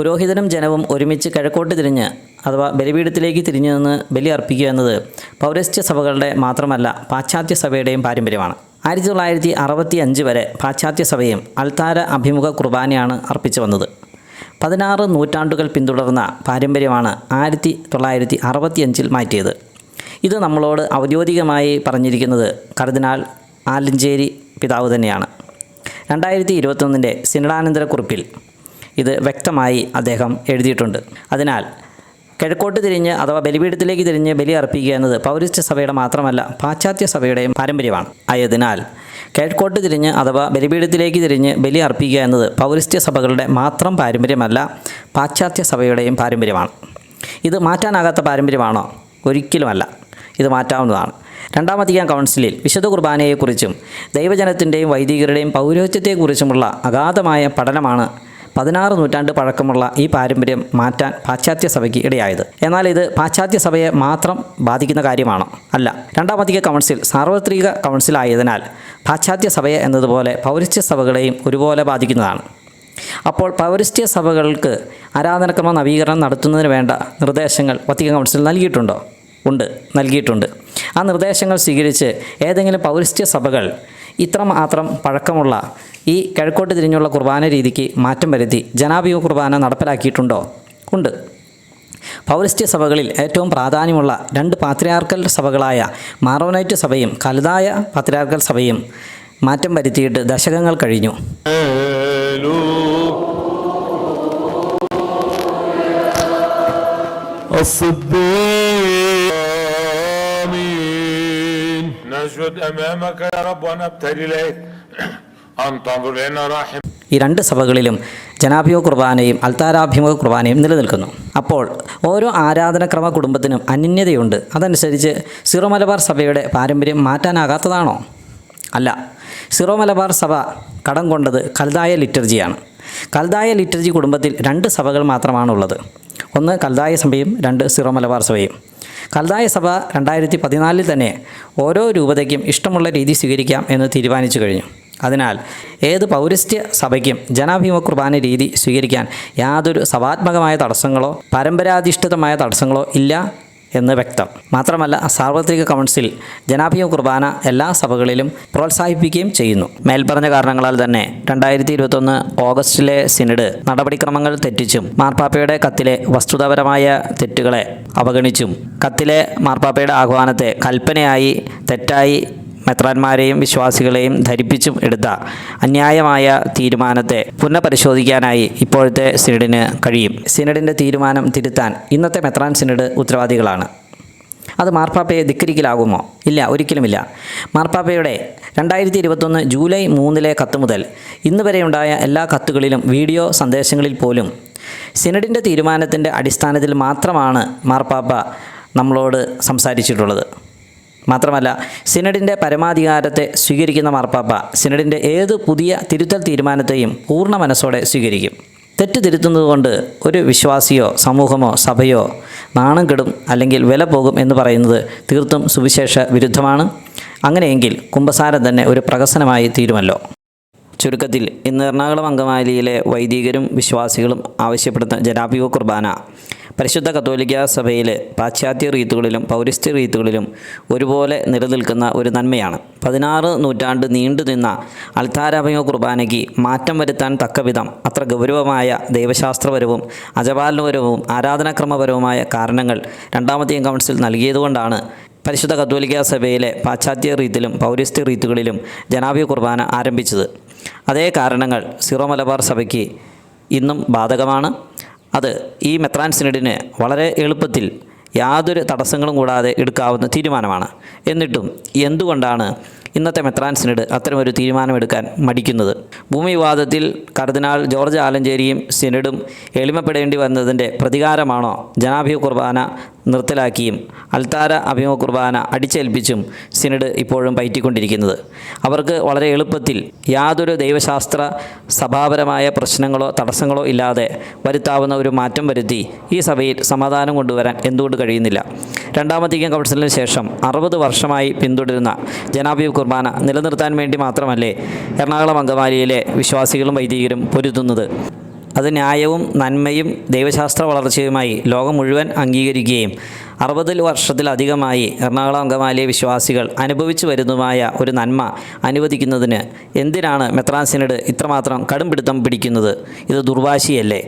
പുരോഹിതനും ജനവും ഒരുമിച്ച് കിഴക്കോട്ട് തിരിഞ്ഞ് അഥവാ ബലിപീഠത്തിലേക്ക് തിരിഞ്ഞു നിന്ന് ബലി അർപ്പിക്കുക എന്നത് പൗരസ്ത്യ സഭകളുടെ മാത്രമല്ല പാശ്ചാത്യ സഭയുടെയും പാരമ്പര്യമാണ്. ആയിരത്തി തൊള്ളായിരത്തി അറുപത്തി അഞ്ച് വരെ പാശ്ചാത്യ സഭയും അൽത്താര അഭിമുഖ കുർബാനയാണ് അർപ്പിച്ചു വന്നത്. പതിനാറ് നൂറ്റാണ്ടുകൾ പിന്തുടർന്ന പാരമ്പര്യമാണ് ആയിരത്തി തൊള്ളായിരത്തി അറുപത്തിയഞ്ചിൽ മാറ്റിയത്. ഇത് നമ്മളോട് ഔദ്യോഗികമായി പറഞ്ഞിരിക്കുന്നത് കർദിനാൾ ആലഞ്ചേരി പിതാവ് തന്നെയാണ്. രണ്ടായിരത്തി ഇരുപത്തൊന്നിന്റെ സിനഡാനന്തര കുറിപ്പിൽ ഇത് വ്യക്തമായി അദ്ദേഹം എഴുതിയിട്ടുണ്ട്. അതിനാൽ കിഴക്കോട്ട് തിരിഞ്ഞ് അഥവാ ബലിപീഠത്തിലേക്ക് തിരിഞ്ഞ് ബലി അർപ്പിക്കുക എന്നത് പൗരസ്ത്യ സഭയുടെ മാത്രമല്ല പാശ്ചാത്യ സഭയുടെയും പാരമ്പര്യമാണ്. ആയതിനാൽ കിഴക്കോട്ട് തിരിഞ്ഞ് അഥവാ ബലിപീഠത്തിലേക്ക് തിരിഞ്ഞ് ബലി അർപ്പിക്കുക എന്നത് പൗരസ്ത്യ സഭകളുടെ മാത്രം പാരമ്പര്യമല്ല പാശ്ചാത്യ സഭയുടെയും പാരമ്പര്യമാണ്. ഇത് മാറ്റാനാകാത്ത പാരമ്പര്യമാണോ? ഒരിക്കലുമല്ല. ഇത് മാറ്റാവുന്നതാണ്. രണ്ടാം വത്തിക്കാൻ കൗൺസിലിൽ വിശുദ്ധ കുർബാനയെക്കുറിച്ചും ദൈവജനത്തിന്റെയും വൈദികരുടെയും പൗരോഹിത്യത്തെക്കുറിച്ചുമുള്ള അഗാധമായ പഠനമാണ് പതിനാറ് നൂറ്റാണ്ട് പഴക്കമുള്ള ഈ പാരമ്പര്യം മാറ്റാൻ പാശ്ചാത്യ സഭയ്ക്ക് ഇടയായത്. എന്നാൽ ഇത് പാശ്ചാത്യ സഭയെ മാത്രം ബാധിക്കുന്ന കാര്യമാണ്? അല്ല. രണ്ടാമധിക കൗൺസിൽ സാർവത്രിക കൗൺസിലായതിനാൽ പാശ്ചാത്യ സഭയെ എന്നതുപോലെ പൗരസ്ത്യ സഭകളെയും ഒരുപോലെ ബാധിക്കുന്നതാണ്. അപ്പോൾ പൗരസ്ത്യ സഭകൾക്ക് ആരാധനക്രമ നവീകരണം നടത്തുന്നതിന് വേണ്ട നിർദ്ദേശങ്ങൾ വത്തിക കൗൺസിൽ നൽകിയിട്ടുണ്ടോ? ഉണ്ട്. നൽകിയിട്ടുണ്ട്. ആ നിർദ്ദേശങ്ങൾ സ്വീകരിച്ച് ഏതെങ്കിലും പൗരസ്ത്യ സഭകൾ ഇത്രമാത്രം പഴക്കമുള്ള ഈ കിഴക്കോട്ട് തിരിഞ്ഞുള്ള കുർബാന രീതിക്ക് മാറ്റം വരുത്തി ജനാഭിമുഖ കുർബാന നടപ്പിലാക്കിയിട്ടുണ്ടോ ഉണ്ട് പൗരസ്ത്യ സഭകളിൽ ഏറ്റവും പ്രാധാന്യമുള്ള രണ്ട് പാത്രിയാർക്കൽ സഭകളായ മാറോനൈറ്റ് സഭയും കലുതായ പാത്രിയാർക്കൽ സഭയും മാറ്റം വരുത്തിയിട്ട് ദശകങ്ങൾ കഴിഞ്ഞു الصديق نسجد أمامك يا رب ونبتهل إليك أن تنظر إلينا راحم ഈ രണ്ട് സഭകളിലും ജനാഭിമുഖ കുർബാനയും അൽത്താരാഭിമുഖ കുർബാനയും നിലനിൽക്കുന്നു അപ്പോൾ ഓരോ ആരാധനക്രമ കുടുംബത്തിനും അനന്യതയുണ്ട് അതനുസരിച്ച് സിറോ മലബാർ സഭയുടെ പാരമ്പര്യം മാറ്റാനാകാത്തതാണോ അല്ല സിറോ മലബാർ സഭ കടം കൊണ്ടത് കൽതായ ലിറ്റർജിയാണ് കൽതായ ലിറ്റർജി കുടുംബത്തിൽ രണ്ട് സഭകൾ മാത്രമാണുള്ളത് ഒന്ന് കൽതായ സഭയും രണ്ട് സിറോ മലബാർ സഭയും. കൽതായ സഭ രണ്ടായിരത്തി പതിനാലിൽ തന്നെ ഓരോ രൂപതയ്ക്കും ഇഷ്ടമുള്ള രീതി സ്വീകരിക്കാം എന്ന് തീരുമാനിച്ചു കഴിഞ്ഞു. അതിനാൽ ഏത് പൗരസ്ത്യ സഭയ്ക്കും ജനാഭിമുഖ കുർബാന രീതി സ്വീകരിക്കാൻ യാതൊരു സഭാത്മകമായ തടസ്സങ്ങളോ പരമ്പരാധിഷ്ഠിതമായ തടസ്സങ്ങളോ ഇല്ല. എന്ന് വ്യക്തം. മാത്രമല്ല സാർവത്രിക കൗൺസിൽ ജനാഭിയ കുർബാന എല്ലാ സഭകളിലും പ്രോത്സാഹിപ്പിക്കുകയും ചെയ്യുന്നു. മേൽപ്പറഞ്ഞ കാരണങ്ങളാൽ തന്നെ രണ്ടായിരത്തി ഇരുപത്തൊന്ന് ഓഗസ്റ്റിലെ സിനഡ് നടപടിക്രമങ്ങൾ തെറ്റിച്ചും മാർപ്പാപ്പയുടെ കത്തിലെ വസ്തുതാപരമായ തെറ്റുകളെ അവഗണിച്ചും കത്തിലെ മാർപ്പാപ്പയുടെ ആഹ്വാനത്തെ കൽപ്പനയായി തെറ്റായി മെത്രാന്മാരെയും വിശ്വാസികളെയും ധരിപ്പിച്ചും എടുത്ത അന്യായമായ തീരുമാനത്തെ പുനഃപരിശോധിക്കാനായി ഇപ്പോഴത്തെ സിനഡിന് കഴിയും. സിനഡിന്റെ തീരുമാനം തിരുത്താൻ ഇന്നത്തെ മെത്രാൻ സിനഡ് ഉത്തരവാദികളാണ്. അത് മാർപ്പാപ്പയെ ധിക്കരിക്കലാകുമോ? ഇല്ല ഒരിക്കലുമില്ല. മാർപ്പാപ്പയുടെ രണ്ടായിരത്തി ഇരുപത്തൊന്ന് ജൂലൈ മൂന്നിലെ കത്ത് മുതൽ ഇന്ന് വരെയുണ്ടായ എല്ലാ കത്തുകളിലും വീഡിയോ സന്ദേശങ്ങളിൽ പോലും സിനഡിന്റെ തീരുമാനത്തിന്റെ അടിസ്ഥാനത്തിൽ മാത്രമാണ് മാർപ്പാപ്പ നമ്മളോട് സംസാരിച്ചിട്ടുള്ളത്. മാത്രമല്ല സിനഡിന്റെ പരമാധികാരത്തെ സ്വീകരിക്കുന്ന മാർപ്പാപ്പ സിനഡിന്റെ ഏത് പുതിയ തിരുത്തൽ തീരുമാനത്തെയും പൂർണ മനസ്സോടെ സ്വീകരിക്കും. തെറ്റ് തിരുത്തുന്നതുകൊണ്ട് ഒരു വിശ്വാസിയോ സമൂഹമോ സഭയോ നാണം കെടും അല്ലെങ്കിൽ വില പോകും എന്ന് പറയുന്നത് തീർത്തും സുവിശേഷ വിരുദ്ധമാണ്. അങ്ങനെയെങ്കിൽ കുംഭസാരം തന്നെ ഒരു പ്രഹസനമായി തീരുമല്ലോ. ചുരുക്കത്തിൽ ഇന്ന് എറണാകുളം അങ്കമാലിയിലെ വൈദികരും വിശ്വാസികളും ആവശ്യപ്പെടുന്ന ജനാഭിമുഖ കുർബാന പരിശുദ്ധ കത്തോലിക്ക സഭയിൽ പാശ്ചാത്യ റീത്തുകളിലും പൗരസ്ത്യ റീത്തുകളിലും ഒരുപോലെ നിലനിൽക്കുന്ന ഒരു നന്മയാണ്. പതിനാറ് നൂറ്റാണ്ട് നീണ്ടു നിന്ന അൽത്താരാഭയോ കുർബാനയ്ക്ക് മാറ്റം വരുത്താൻ തക്കവിധം അത്ര ഗൗരവമായ ദൈവശാസ്ത്രപരവും അജപാലനപരവും ആരാധനാക്രമപരവുമായ കാരണങ്ങൾ രണ്ടാമത്തെയും കൗൺസിൽ നൽകിയതുകൊണ്ടാണ് പരിശുദ്ധ കത്തോലിക്ക സഭയിലെ പാശ്ചാത്യ റീത്തിലും പൗരസ്ത്യ റീത്തുകളിലും ജനാഭ്യ കുർബാന ആരംഭിച്ചത്. അതേ കാരണങ്ങൾ സിറോ മലബാർ സഭയ്ക്ക് ഇന്നും ബാധകമാണ്. അത് ഈ മെത്രാൻ സിനഡിന് വളരെ എളുപ്പത്തിൽ യാതൊരു തടസ്സങ്ങളും കൂടാതെ എടുക്കാവുന്ന തീരുമാനമാണ്. എന്നിട്ടും എന്തുകൊണ്ടാണ് ഇന്നത്തെ മെത്രാൻ സിനഡ് അത്തരമൊരു തീരുമാനമെടുക്കാൻ മടിക്കുന്നത്. ഭൂമി വിവാദത്തിൽ കർദിനാൾ ജോർജ് ആലഞ്ചേരിയും സിനഡും എളിമപ്പെടേണ്ടി വന്നതിന്റെ പ്രതികാരമാണോ ജനാഭിയ കുർബാന നിർത്തലാക്കിയും അൽത്താര അഭിമുഖ കുർബാന അടിച്ചേൽപ്പിച്ചും സിനഡ് ഇപ്പോഴും പയറ്റിക്കൊണ്ടിരിക്കുന്നത്? അവർക്ക് വളരെ എളുപ്പത്തിൽ യാതൊരു ദൈവശാസ്ത്ര സഭാപരമായ പ്രശ്നങ്ങളോ തടസ്സങ്ങളോ ഇല്ലാതെ വരുത്താവുന്ന ഒരു മാറ്റം വരുത്തി ഈ സഭയിൽ സമാധാനം കൊണ്ടുവരാൻ എന്തുകൊണ്ട് കഴിയുന്നില്ല? രണ്ടാമത്തേക്കും കൗൺസിലിന് ശേഷം അറുപത് വർഷമായി പിന്തുടരുന്ന ജനാഭിമുഖ കുർബാന നിലനിർത്താൻ വേണ്ടി മാത്രമല്ലേ എറണാകുളം അങ്കമാലിയിലെ വിശ്വാസികളും വൈദികരും പൊരുതുന്നത്? അത് ന്യായവും നന്മയും ദൈവശാസ്ത്ര വളർച്ചയുമായി ലോകം മുഴുവൻ അംഗീകരിക്കുകയും അറുപതിൽ വർഷത്തിലധികമായി എറണാകുളം അങ്കമാലിയെ വിശ്വാസികൾ അനുഭവിച്ചു വരുന്നതുമായ ഒരു നന്മ അനുവദിക്കുന്നതിന് എന്തിനാണ് മെത്രാൻസിനോട് ഇത്രമാത്രം കടുംപിടുത്തം പിടിക്കുന്നത്? ഇത് ദുർവാശിയല്ലേ?